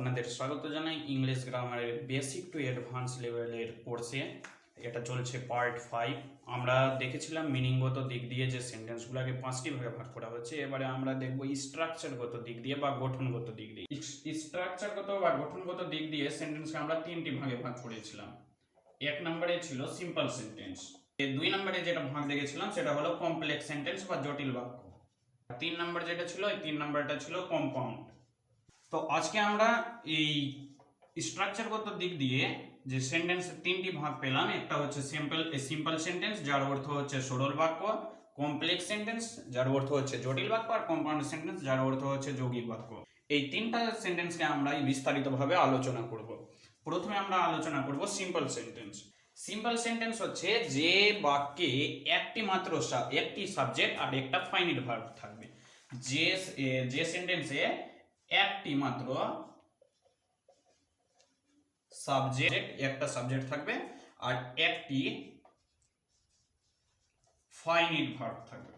আপনাদের স্বাগত জানাই ইংলিশ গ্রামারের বেসিক টু অ্যাডভান্স লেভেলের কোর্সে এটা চলছে পার্ট ফাইভ আমরা দেখেছিলাম মিনিংগত দিক দিয়ে যে সেন্টেন্সগুলোকে পাঁচটি ভাগে ভাগ করা হচ্ছে। এবারে আমরা দেখব স্ট্রাকচারগত দিক দিয়ে বা গঠনগত দিক দিয়ে। স্ট্রাকচারগত বা গঠনগত দিক দিয়ে সেন্টেন্সকে আমরা তিনটি ভাগে ভাগ করেছিলাম। এক নম্বরে ছিল সিম্পল সেন্টেন্স দুই নম্বরে যেটা ভাগ দেখেছিলাম, সেটা হলো কমপ্লেক্স সেন্টেন্স বা জটিল বাক্য। তিন নম্বর যেটা ছিল তিন নম্বরটা ছিল কম্পাউন্ড তো আজকে আমরা এই স্ট্রাকচারগত দিক দিয়ে যে সেন্টেন্সের তিনটি ভাগ পেলাম, একটা হচ্ছে সিম্পল সিম্পল সেন্টেন্স যার অর্থ হচ্ছে সরল বাক্য কমপ্লেক্স সেন্টেন্স যার অর্থ হচ্ছে জটিল বাক্য, আর কম্পাউন্ড সেন্টেন্স যার অর্থ হচ্ছে যৌগিক বাক্য। এই তিনটা সেন্টেন্সকে আমরা বিস্তারিতভাবে আলোচনা করব। প্রথমে আমরা আলোচনা করব সিম্পল সেন্টেন্স সিম্পল সেন্টেন্স হচ্ছে যে বাক্যে একটি মাত্র একটি সাবজেক্ট আর একটা ফাইনিট ভার্ব থাকবে। যে যে সেন্টেন্সে একটি মাত্র সাবজেক্ট একটা সাবজেক্ট থাকবে আর একটি ফাইনিট ভার্ব থাকবে।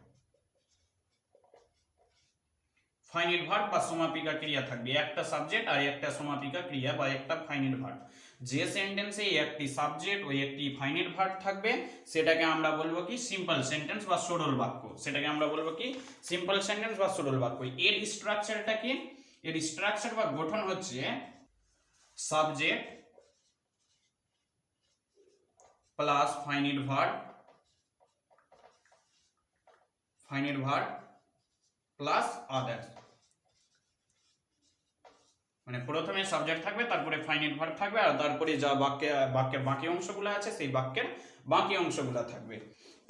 ফাইনিট ভার্ব বা সমাপিকা ক্রিয়া থাকবে। একটা সাবজেক্ট আর একটা সমাপিকা ক্রিয়া বা একটা ফাইনিট ভার্ব যে সেন্টেন্সে একটি সাবজেক্ট ও একটি ফাইনিট ভার্ব থাকবে, সেটাকে আমরা বলব কি? সিম্পল সেন্টেন্স বা সরল বাক্য। সেটাকে আমরা বলব কি? সিম্পল সেন্টেন্স বা সরল বাক্য। এর স্ট্রাকচারটা কি? এর স্ট্রাকচার বা গঠন হচ্ছে subject plus finite verb finite verb plus others মানে প্রথমে সাবজেক্ট থাকবে, তারপরে ফাইনিট ভার্ব থাকবে, আর তারপরে যা বাক্যে, বাক্যের বাকি অংশগুলো আছে, সেই বাক্যের বাকি অংশগুলো থাকবে।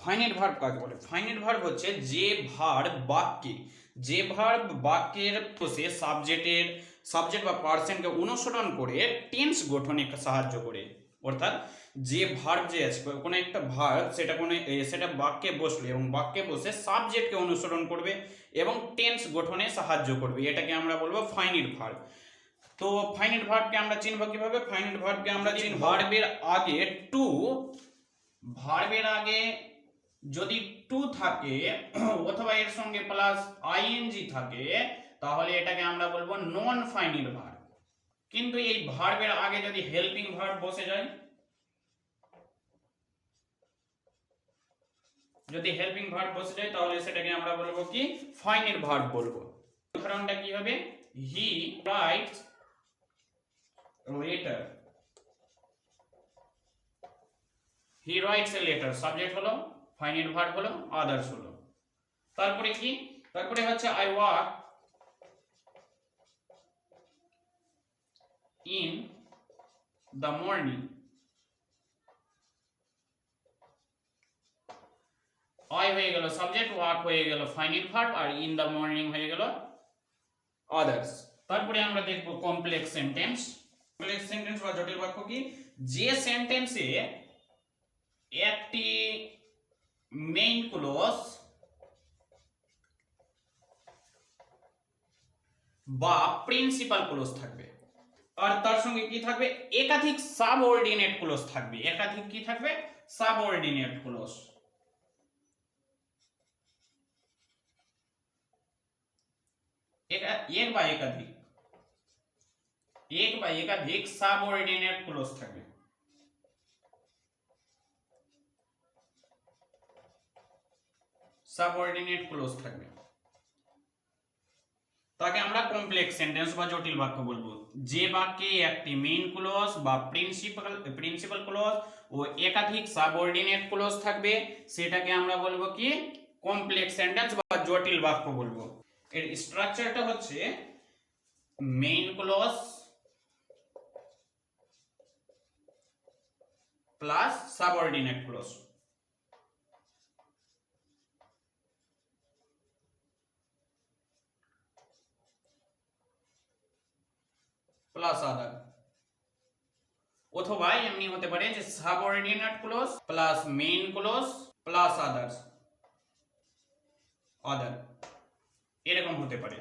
ফাইনিট ভার্ব কাকে বলে? ফাইনিট ভার্ব হচ্ছে যে ভার্ব বাক্যে যে ভার্ব বাক্যের সে সাবজেক্টের সাবজেক্ট বা পার্সনকে অনুসরণ করে টেন্স গঠনে সাহায্য করে। অর্থাৎ যে ভার্ব যে আছে, কোনো একটা ভার্ব সেটা কোনো সেটা বাক্যে বসলে এবং বাক্যে বসে সাবজেক্টকে অনুসরণ করবে এবং টেন্স গঠনে সাহায্য করবে। এটাকে আমরা বলব ফাইনিট ভার্ব তো ফাইনিট ভার্বকে আমরা চিনব কীভাবে? ফাইনিট ভার্বকে আমরা চিনব? ভার্বের আগে টু ভার্বের আগে যদি টু থাকে, অথবা এর সঙ্গে প্লাস আইএনজি থাকে, তাহলে এটাকে আমরা বলব নন ফাইনিট ভার্ব কিন্তু এই ভার্বের আগে যদি হেল্পিং ভার্ব বসে যায়, যদি হেল্পিং ভার্ব বসে যায়, তাহলে সেটাকে আমরা বলব কি? ফাইনিট ভার্ব বলব। উদাহরণটা কি হবে? He writes letter he writes a letter subject হলো ফাইনিট ভার্ব হলো আদার্স হলো। তারপরে কি? তারপরে হচ্ছে I walk in the morning I হয়ে গেল সাবজেক্ট ওয়াক হয়ে গেল ফাইনিট ভার্ব আর ইন দ্য মর্নিং হয়ে গেল আদার্স তারপরে আমরা দেখব কমপ্লেক্স সেন্টেন্স কমপ্লেক্স সেন্টেন্স বা জটিল বাক্য কি? যে সেন্টেন্সে একটি মেইন ক্লোজ বা প্রিন্সিপাল ক্লোজ থাকবে। আর তার সঙ্গে কি থাকবে? একাধিক সাবঅর্ডিনেট ক্লোজ থাকবে। একাধিক কি থাকবে? সাবঅর্ডিনেট ক্লোজ একা- এক বা একাধিক। এক বা একাধিক সাবঅর্ডিনেট ক্লোজ থাকবে। সাবঅর্ডিনেট ক্লোজ থাকবে। তাকে আমরা কমপ্লেক্স সেন্টেন্স বা জটিল বাক্য বলব। যে বাক্যে একটি মেইন ক্লোজ বা প্রিন্সিপাল প্রিন্সিপাল ক্লোজ ও একাধিক সাবঅর্ডিনেট ক্লোজ থাকবে, সেটাকে আমরা বলব কি? কমপ্লেক্স সেন্টেন্স বা জটিল বাক্য বলব। এর স্ট্রাকচারটা হচ্ছে main clause plus subordinate clause plus other এমনি হতে পারে, যে subordinate clause plus main clause plus others other এরকম হতে পারে।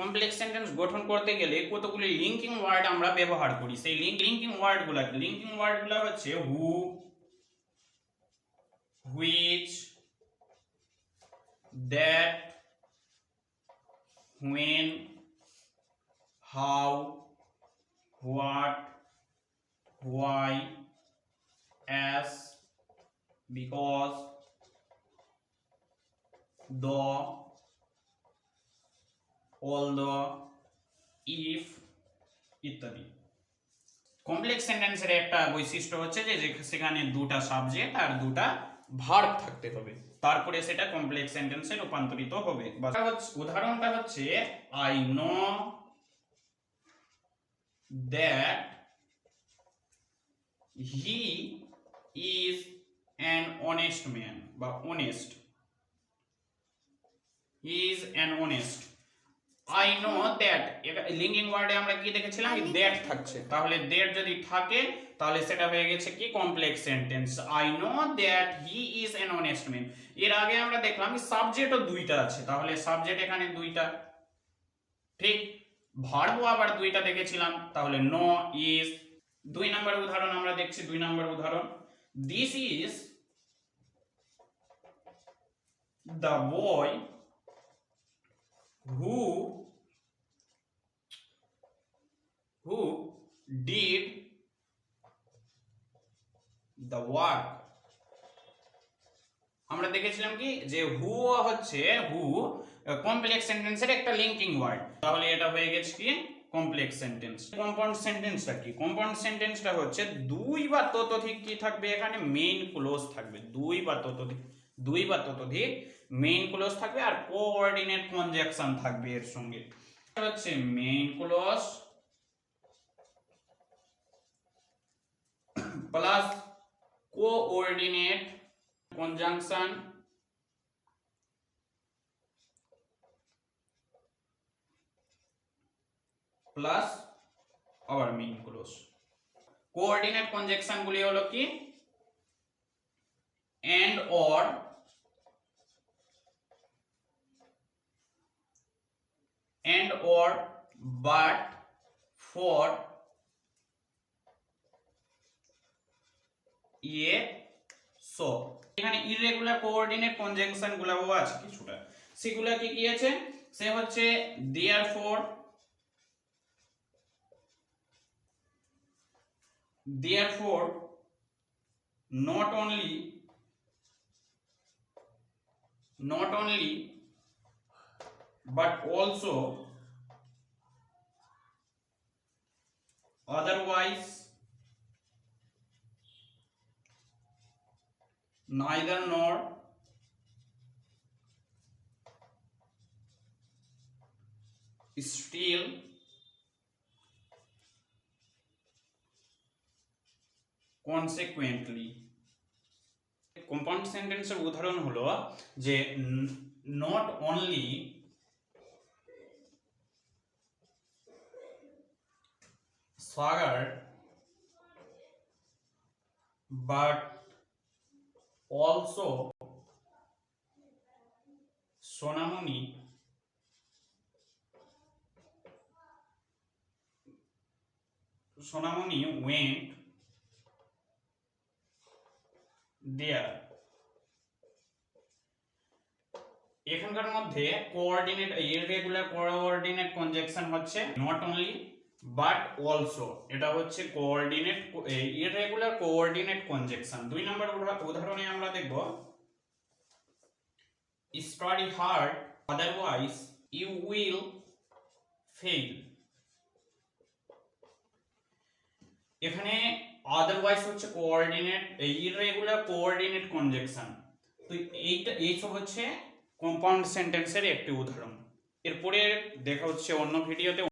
কমপ্লেক্স সেন্টেন্স গঠন করতে গেলে কতগুলি লিঙ্কিং ওয়ার্ড আমরা ব্যবহার করি? সেই লিঙ্ক ওয়ার্ডগুলো লিঙ্কিং ওয়ার্ডগুলো হচ্ছে who which that when how what why as because the, although, if ইত্যাদি। কমপ্লেক্স সেন্টেন্সের একটা বৈশিষ্ট্য হচ্ছে যে সেখানে দুটা সাবজেক্ট আর দুটা ভার্ব থাকতে হবে। তারপরে সেটা কমপ্লেক্স সেন্টেন্সে রূপান্তরিত হবে। উদাহরণটা হচ্ছে I know that he is an honest man বা honest he is an honest I know that linking ওয়ার্ডে আমরা কি দেখেছিলাম? দ্যাট থাকছে। তাহলে দ্যাট যদি থাকে তাহলে সেটা হয়ে গেছে কি? Complex sentence I know that he is an honest man এর আগে আমরা দেখলাম সাবজেক্টও দুইটা আছে। তাহলে সাবজেক্ট এখানে দুইটা। ঠিক? ভার্বও আবার দুইটা দেখেছিলাম। তাহলে নো ইজ দুই নাম্বার উদাহরণ আমরা দেখছি, দুই নাম্বার উদাহরণ। This is the boy who who did the work আমরা দেখেছিলাম কি? যে হু হচ্ছে হু কমপ্লেক্স সেন্টেন্সের একটা লিঙ্কিং ওয়ার্ড তাহলে এটা হয়ে গেছে কি? কমপ্লেক্স সেন্টেন্স কম্পাউন্ড সেন্টেন্সটা কি? কম্পাউন্ড সেন্টেন্সটা হচ্ছে দুই বা ততোধিক কি থাকবে? এখানে মেইন ক্লোজ থাকবে। দুই বা ততোধিক, দুই বা ততোধিক মেইন ক্লোজ থাকবে আর কোঅর্ডিনেট কনজাকশন থাকবে এর সঙ্গে। হচ্ছে main clause plus coordinate conjunction plus আবার মেইন ক্লোজ কোঅর্ডিনেট কনজাকশন গুলি হলো কি? And or and or but for ইয়ে সো এখানে ইররেগুলার কোঅর্ডিনেট কনজাংশন গুলাও আছে কিছুটা। সেগুলা কি কি আছে? সে হচ্ছে there therefore not only not only but also otherwise neither nor still consequently compound সেন্টেন্সের উদাহরণ হলো যে not only Sagar but also Sonamoni Sonamoni went there এখানকার মধ্যে কোঅর্ডিনেট ইররেগুলার কোঅর্ডিনেট কনজাকশন হচ্ছে নট অনলি বাট অলসো এটা হচ্ছে coordinate irregular coordinate conjunction দুই নম্বর উদাহ- উদাহরণে আমরা দেখব study hard otherwise you will fail এখানে আদারওয়াইজ হচ্ছে কোঅর্ডিনেট ইরেগুলার কোঅর্ডিনেট কনজেকশন তো এইটা এইসব হচ্ছে কম্পাউন্ড সেন্টেন্সের একটি উদাহরণ। এরপরে দেখা হচ্ছে অন্য ভিডিওতে